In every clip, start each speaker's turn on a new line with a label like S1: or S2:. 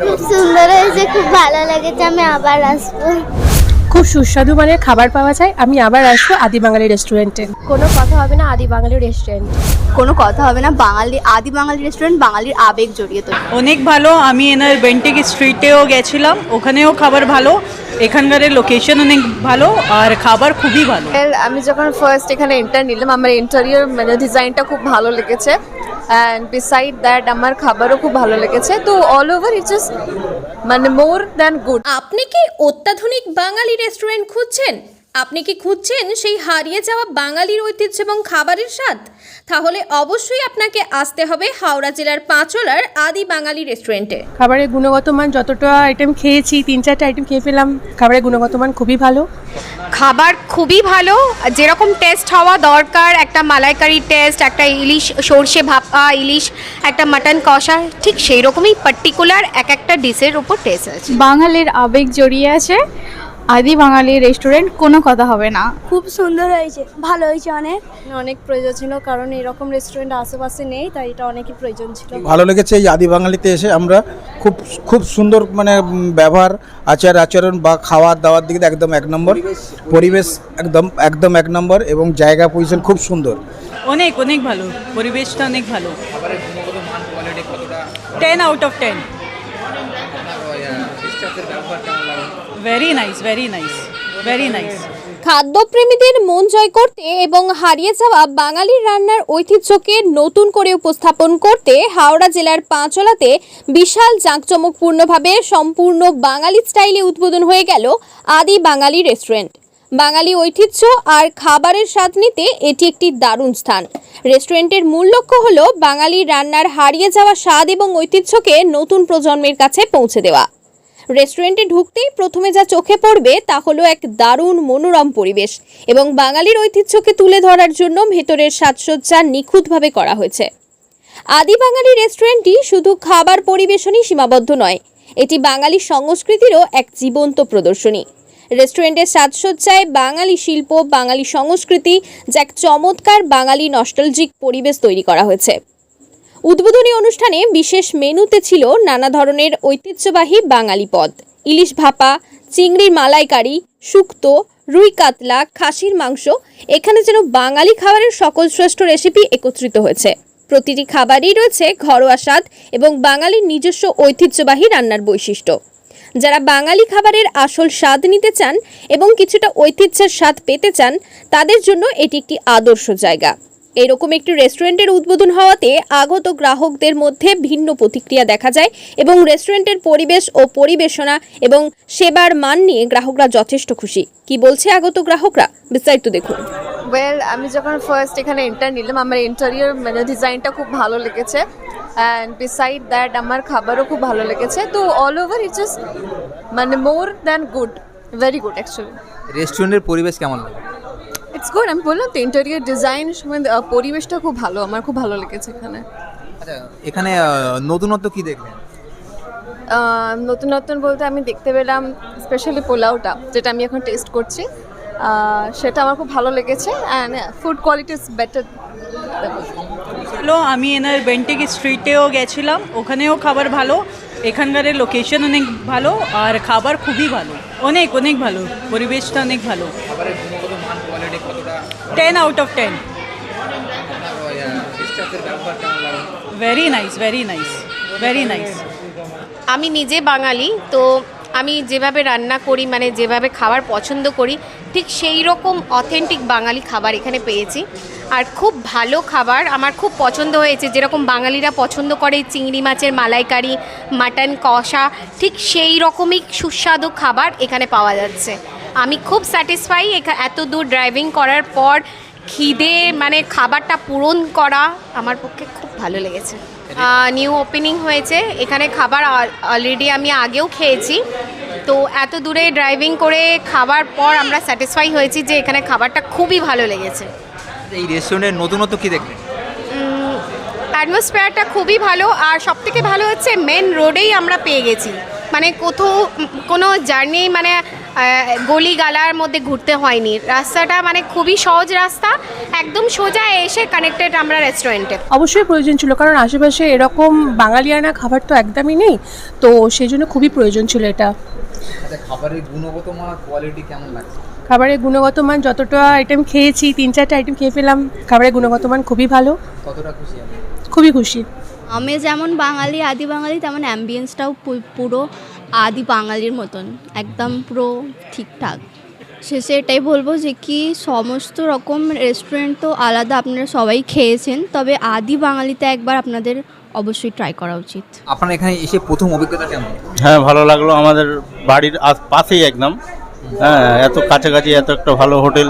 S1: খুব সুন্দর হয়েছে খুব ভালো লেগেছে আমি আবার আসব।
S2: খুব সুস্বাদু মানের খাবার পাওয়া যায় আমি আবার আসব আদি বাঙালি রেস্টুরেন্টে
S3: কোনো কথা হবে না আদি বাঙালি রেস্টুরেন্ট
S4: কোনো কথা হবে না বাঙালি আদি বাঙালি রেস্টুরেন্ট বাঙালির আবেগ জড়িয়ে তো
S5: অনেক ভালো আমি এনার বেন্টিক স্ট্রিটেও গেছিলাম ওখানেও খাবার ভালো এখানকার লোকেশন অনেক ভালো আর খাবার খুবই ভালো।
S6: আমি যখন ফার্স্ট এখানে এন্টার নিলাম আমার ইন্টেরিয়র মানে ডিজাইনটা খুব ভালো লেগেছে। অ্যান্ড বিসাইড দ্যাট আমার খাবারও খুব ভালো লেগেছে। তো অল ওভার ইট জাস্ট মানে মোর দ্যান গুড
S7: আপনি কি অত্যাধুনিক বাঙালি রেস্টুরেন্ট খুঁজছেন? আপনি কি খুঁজছেন সেই হারিয়ে যাওয়া বাঙালির ঐতিহ্য এবং খাবারের স্বাদ? তাহলে অবশ্যই আপনাকে আসতে হবে হাওড়া জেলার পাঁচলার আদি বাঙালি রেস্টুরেন্টে।
S2: খাবারের গুণগত মান যতটা আইটেম খেয়েছি তিন চারটে আইটেম খেয়ে ফেলাম খাবারের গুণগত মান খুবই ভালো।
S8: খাবার খুবই ভালো যেরকম টেস্ট হওয়া দরকার একটা মালাইকারি টেস্ট একটা ইলিশ সর্ষে ভাপা ইলিশ একটা মাটন কষা ঠিক সেই রকমই পার্টিকুলার এক একটা ডিশের উপর টেস্ট আছে।
S4: বাঙালির আবেগ জড়িয়ে আছে। আদি বাঙালি রেস্টুরেন্ট কোনো কথা হবে না।
S1: খুব সুন্দর হয়েছে ভালো হয়েছে অনেক।
S3: অনেক প্রয়োজন ছিল কারণ এরকম রেস্টুরেন্ট আশেপাশে নেই তাই এটা অনেকই প্রয়োজন ছিল।
S9: ভালো লেগেছে এই আদি বাঙালিতে এসে আমরা খুব খুব সুন্দর মানে ব্যবহার আচার আচরণ বা খাওয়ার দাওয়ার দিকে একদম এক নম্বর। পরিবেশ। একদম একদম এক নম্বর এবং জায়গা পজিশন খুব সুন্দর।
S5: অনেক অনেক ভালো পরিবেশটা অনেক ভালো। Ten out of ten very nice very nice very nice
S7: খাদ্যপ্রেমীদের মন জয় করতে এবং হারিয়ে যাওয়া বাঙালির রান্নার ঐতিহ্যকে নতুন করে উপস্থাপন করতে হাওড়া জেলার পাঁচলাতে বিশাল জাঁকজমকপূর্ণভাবে সম্পূর্ণ বাঙালি স্টাইলে উদ্বোধন হয়ে গেল আদি বাঙালি রেস্টুরেন্ট। বাঙালি ঐতিহ্য আর খাবারের স্বাদ নিতে এটি একটি দারুণ স্থান। রেস্টুরেন্টের মূল লক্ষ্য হলো বাঙালি রান্নার হারিয়ে যাওয়া স্বাদ এবং ঐতিহ্যকে নতুন প্রজন্মের কাছে পৌঁছে দেওয়া। রেস্টুরেন্টে ঢুকতেই প্রথমে যা চোখে পড়বে তা হলো এক দারুণ মনোরম পরিবেশ এবং বাঙালির ঐতিহ্যকে তুলে ধরার জন্য ভেতরের সাজসজ্জা নিখুঁতভাবে করা হয়েছে। আদি বাঙালি রেস্টুরেন্টটি শুধু খাবার পরিবেশনই সীমাবদ্ধ নয়, এটি বাঙালি সংস্কৃতিরও এক জীবন্ত প্রদর্শনী। রেস্টুরেন্টের সাজসজ্জায় বাঙালি শিল্প, বাঙালি সংস্কৃতি, যা এক চমৎকার বাঙালি নস্টালজিক পরিবেশ তৈরি করা হয়েছে। উদ্বোধনী অনুষ্ঠানে বিশেষ মেনুতে ছিল নানা ধরনের ঐতিহ্যবাহী বাঙালি পদ। ইলিশ ভাপা, চিংড়ির মালাইকারি, শুক্তো, রুই কাতলা, খাসির মাংস, এখানে যেন বাঙালি খাবারের সকল শ্রেষ্ঠ রেসিপি একত্রিত হয়েছে। প্রতিটি খাবারই রয়েছে ঘরোয়া স্বাদ এবং বাঙালির নিজস্ব ঐতিহ্যবাহী রান্নার বৈশিষ্ট্য। যারা বাঙালি খাবারের আসল স্বাদ নিতে চান এবং কিছুটা ঐতিহ্যের স্বাদ পেতে চান, তাদের জন্য এটি একটি আদর্শ জায়গা। এরকম একটি রেস্টুরেন্টের উদ্বোধন হওয়াতে আগত গ্রাহকদের মধ্যে ভিন্ন প্রতিক্রিয়া দেখা যায় এবং রেস্টুরেন্টের পরিবেশ ও পরিবেশনা এবং সেবার মান নিয়ে গ্রাহকরা যথেষ্ট খুশি। কি বলছে আগত গ্রাহকরা? বিস্তারিত দেখুন।
S6: ওয়েল আমি যখন ফার্স্ট এখানে এন্টার নিলাম আমার ইন্টেরিয়র মানে ডিজাইনটা খুব ভালো লেগেছে। অ্যান্ড বিসাইড দ্যাট আমার খাবারও খুব ভালো লেগেছে। তো অল ওভার ইট জাস্ট মানে more than good very good actually
S10: রেস্টুরেন্টের পরিবেশ কেমন লাগে?
S6: ইটস গুড আমি বললাম তো ইন্টেরিয়র ডিজাইন পরিবেশটা খুব ভালো। আমার খুব ভালো লেগেছে এখানে।
S10: আচ্ছা এখানে নতুনত্ব কি দেখলেন?
S6: আহ, নতুন নতুন বলতে আমি দেখতে পেলাম স্পেশালি পোলাওটা যেটা আমি এখন টেস্ট করছি। সেটা আমার খুব ভালো লেগেছে and food quality is better
S5: হলো আমি এনার বেন্টিক স্ট্রিটেও গেছিলাম। ওখানেও খাবার ভালো। এখানকার লোকেশন অনেক ভালো। আর খাবার খুবই ভালো। অনেক অনেক ভালো। পরিবেশটা অনেক ভালো। Ten out of ten very nice very nice very nice
S8: আমি নিজে বাঙালি, তো আমি যেভাবে রান্না করি মানে যেভাবে খাবার পছন্দ করি, ঠিক সেই রকম অথেন্টিক বাঙালি খাবার এখানে পেয়েছি। আর খুব ভালো খাবার, আমার খুব পছন্দ হয়েছে, যেরকম বাঙালিরা পছন্দ করে চিংড়ি মাছের মালাইকারি, মাটন কষা, ঠিক সেই রকমই সুস্বাদু খাবার এখানে পাওয়া যাচ্ছে। আমি খুব স্যাটিসফাই এত দূর ড্রাইভিং করার পর খিদে মানে খাবারটা পূরণ করা আমার পক্ষে খুব ভালো লেগেছে। নিউ ওপেনিং হয়েছে। এখানে খাবার অলরেডি আমি আগেও খেয়েছি। তো এত দূরে ড্রাইভিং করে খাবার পর আমরা স্যাটিসফাই হয়েছি যে এখানে খাবারটা খুবই ভালো লেগেছে।
S10: এই রেস্টুরেন্টের নতুনত্ব কি দেখলেন?
S8: অ্যাটমসফেয়ারটা খুবই ভালো আর সবথেকে ভালো হচ্ছে মেন রোডেই আমরা পেয়ে গেছি। মানে কোথাও কোনো জার্নি মানে গলি গালার মধ্যে ঘুরতে হয়নি। রাস্তাটা মানে খুবই সহজ রাস্তা একদম সোজা এসে কানেক্টেড আমরা রেস্টুরেন্টে
S2: অবশ্যই প্রয়োজন ছিল কারণ আশেপাশে এরকম বাঙালিয়ানা খাবার তো একদমই নেই তো সেই জন্য খুবই প্রয়োজন ছিল এটা।
S10: আচ্ছা খাবারের গুণগত মান কোয়ালিটি কেমন লাগছে?
S2: খাবারের গুণগত মান যতটা আইটেম খেয়েছি তিন চারটে আইটেম খেয়ে ফেলাম খাবারের গুণগত মান খুবই ভালো।
S10: কতটা খুশি
S2: খুবই খুশি।
S1: আমি যেমন বাঙালি আদি বাঙালি তেমন অ্যাম্বিয়েন্সটাও পুরো। আদি বাঙালির মতন একদম পুরো ঠিকঠাক। শেষে এটাই বলব যে কি সমস্ত রকম রেস্টুরেন্ট তো আলাদা আপনারা সবাই খেয়েছেন তবে আদি বাঙালিতে একবার আপনাদের অবশ্যই ট্রাই করা উচিত।
S10: আপনার এখানে এসে প্রথম অভিজ্ঞতা কেমন?
S11: হ্যাঁ ভালো লাগল। আমাদের বাড়ির পাশেই একদম। হ্যাঁ এত কাছাকাছি এত একটা ভালো হোটেল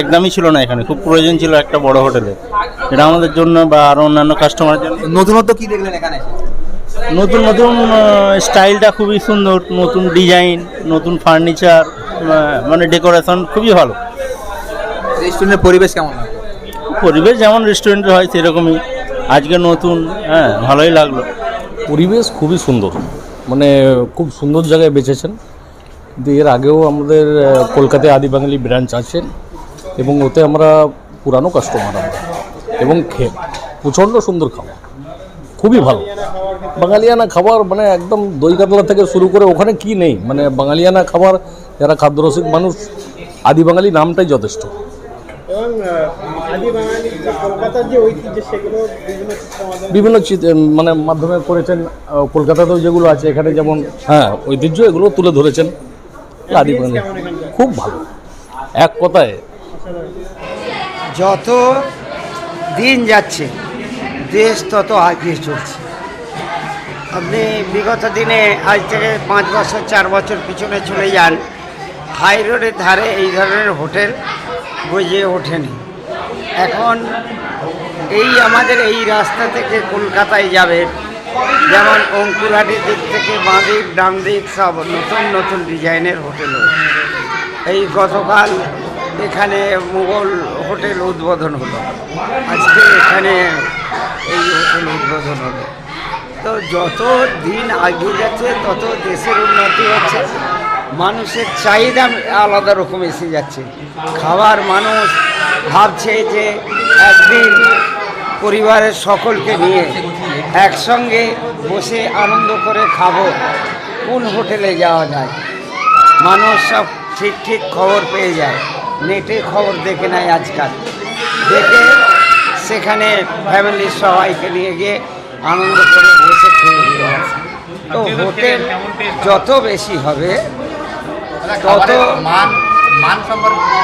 S11: একদমই ছিল না এখানে। খুব প্রয়োজন ছিল একটা বড় হোটেলে। এটা আমাদের জন্য বা আরও অন্যান্য কাস্টমারের জন্য।
S10: নতুনত্ব কি দেখলেন এখানে?
S11: নতুন নতুন স্টাইলটা খুবই সুন্দর নতুন ডিজাইন নতুন ফার্নিচার মানে ডেকোরেশন খুবই ভালো।
S10: রেস্টুরেন্টের পরিবেশ কেমন
S11: পরিবেশ যেমন রেস্টুরেন্টে হয় সেরকমই। আজকে নতুন হ্যাঁ ভালোই লাগল।
S12: পরিবেশ খুবই সুন্দর। মানে খুব সুন্দর জায়গায় বেছেছেন কিন্তু এর আগেও আমাদের কলকাতায় আদি বাঙালি ব্রাঞ্চ আছে এবং ওতে আমরা পুরানো কাস্টমার আমরা। এবং খেয়ে প্রচণ্ড সুন্দর খাবার। খুবই ভালো। বাঙালিয়ানা খাবার মানে একদম দই কাতলা থেকে শুরু করে ওখানে কি নেই? মানে বাঙালিয়ানা খাবার যারা খাদ্যরসিক মানুষ আদি বাঙালি নামটাই যথেষ্ট। বিভিন্ন চিত- মানে মাধ্যমে করেছেন কলকাতাতেও যেগুলো আছে এখানে যেমন হ্যাঁ ঐতিহ্য এগুলো তুলে ধরেছেন আদি বাঙালি। খুব ভালো। এক কথায়
S9: যত দিন যাচ্ছে দেশ তত আগিয়ে চলছে। আপনি বিগত দিনে আজ থেকে পাঁচ বছর, চার বছর পিছনে চলে যান হাই রোডের ধারে এই ধরনের হোটেল গজে ওঠেনি। এখন এই আমাদের এই রাস্তা থেকে কলকাতায় যাবে, যেমন অঙ্কুরহাটির দিক থেকে বাঁদিক ডান দিক সব নতুন নতুন ডিজাইনের হোটেল এই গতকাল এখানে মুঘল হোটেল উদ্বোধন হলো। আজকে এখানে এই হোটেল উদ্বোধন হলো তো যত দিন এগিয়ে যাচ্ছে তত দেশের উন্নতি হচ্ছে। মানুষের চাহিদা আলাদা রকম এসে যাচ্ছে। খাবার মানুষ ভাবছে যে একদিন পরিবারের সকলকে নিয়ে একসঙ্গে বসে আনন্দ করে খাব। কোন হোটেলে যাওয়া যায়? মানুষ সব ঠিক ঠিক খবর পেয়ে যায়। নেটে খবর দেখে নেয় আজকাল। দেখে সেখানে ফ্যামিলির সবাইকে নিয়ে গিয়ে আনন্দ করে বসে খেয়ে দিয়ে তো হোটেল যত বেশি হবে তত
S10: মান মান সম্পর্কে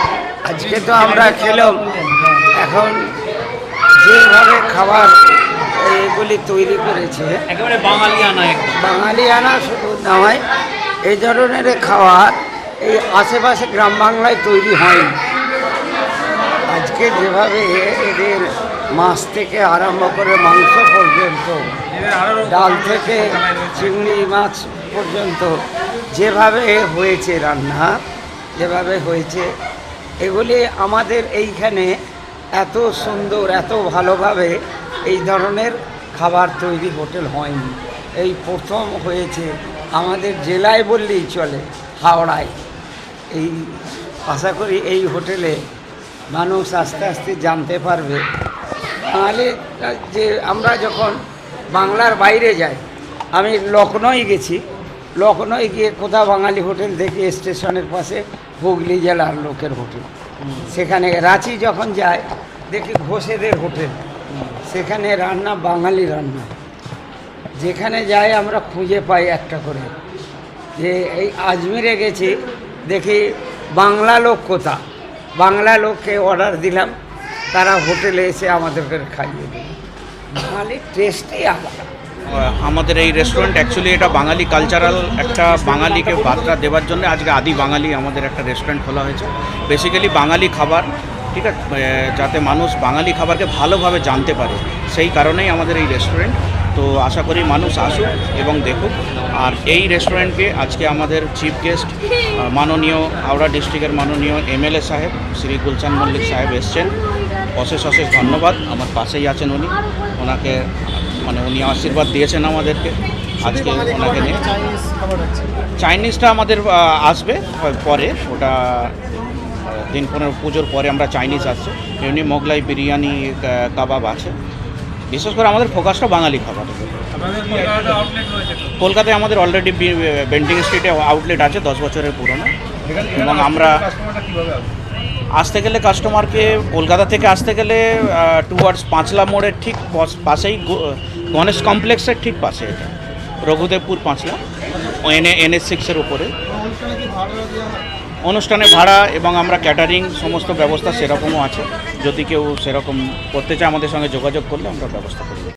S9: আজকে তো আমরা খেলাম এখন যেভাবে খাবার এগুলি তৈরি করেছে
S10: একেবারে বাঙালি আনা
S9: বাঙালি আনা শুধু নয় এই ধরনের খাবার এই আশেপাশে গ্রাম বাংলায় তৈরি হয়নি। আজকে যেভাবে এদের মাছ থেকে আরম্ভ করে মাংস পর্যন্ত, ডাল থেকে চিংড়ি মাছ পর্যন্ত যেভাবে হয়েছে রান্না, যেভাবে হয়েছে, এগুলি আমাদের এইখানে এত সুন্দর, এত ভালোভাবে এই ধরনের খাবার তৈরি হোটেল হয়নি। এই প্রথম হয়েছে আমাদের জেলায় বললেই চলে, হাওড়ায়। এই আশা করি এই হোটেলে মানুষ আস্তে আস্তে জানতে পারবে তাহলে, যে আমরা যখন বাংলার বাইরে যাই, আমি লখনৌ গেছি। লখনৌ গিয়ে কোথাও বাঙালি হোটেল দেখি স্টেশনের পাশে হুগলি জেলার লোকের হোটেল। সেখানে রাঁচি যখন যায়, দেখি ঘোষেদের হোটেল। সেখানে রান্না, বাঙালি রান্না। যেখানে যাই, আমরা খুঁজে পাই একটা করে। যে এই আজমিরে গেছি, দেখি বাংলা লোক কোথা? বাংলা লোককে অর্ডার দিলাম। তারা হোটেলে এসে আমাদেরকে খাইয়ে দিল বাঙালির টেস্টই আলাদা।
S11: আমাদের এই রেস্টুরেন্ট অ্যাকচুয়ালি এটা বাঙালি কালচারাল একটা বাঙালিকে বার্তা দেওয়ার জন্য আজকে আদি বাঙালি আমাদের একটা রেস্টুরেন্ট খোলা হয়েছে। বেসিক্যালি বাঙালি খাবার, ঠিক আছে? যাতে মানুষ বাঙালি খাবারকে ভালোভাবে জানতে পারে। সেই কারণেই আমাদের এই রেস্টুরেন্ট তো আশা করি মানুষ আসুক এবং দেখুক। আর এই রেস্টুরেন্টকে আজকে আমাদের চিফ গেস্ট মাননীয় হাওড়া ডিস্ট্রিক্টের মাননীয় এমএলএ সাহেব, শ্রী গুলচান মল্লিক সাহেব এসছেন। অশেষ অশেষ ধন্যবাদ। আমার পাশেই আছেন উনি। ওনাকে মানে উনি আশীর্বাদ দিয়েছেন আমাদেরকে। আজকে ওনাকে নিয়ে। চাইনিজটা আমাদের আসবে পরে। ওটা দিন পনেরো, পুজোর পরে আমরা চাইনিজ আসছে। এমনি মোগলাই বিরিয়ানি কাবাব আছে। বিশেষ করে আমাদের ফোকাসটা বাঙালি খাবার। কলকাতায় আমাদের অলরেডি বেন্টিং স্ট্রিটে আউটলেট আছে, দশ বছরের পুরনো। এবং আমরা আসতে গেলে কাস্টমারকে কলকাতা থেকে আসতে গেলে টুয়ার্ডস পাঁচলা মোড়ের ঠিক পাশেই গণেশ কমপ্লেক্সের ঠিক পাশে এটা। Raghudevpur Panchla N N S সিক্সের উপরে। অনুষ্ঠানে ভাড়া এবং আমরা ক্যাটারিং সমস্ত ব্যবস্থা সেরকমও আছে। যদি কেউ সেরকম করতে চায় আমাদের সঙ্গে যোগাযোগ করলে আমরা ব্যবস্থা করি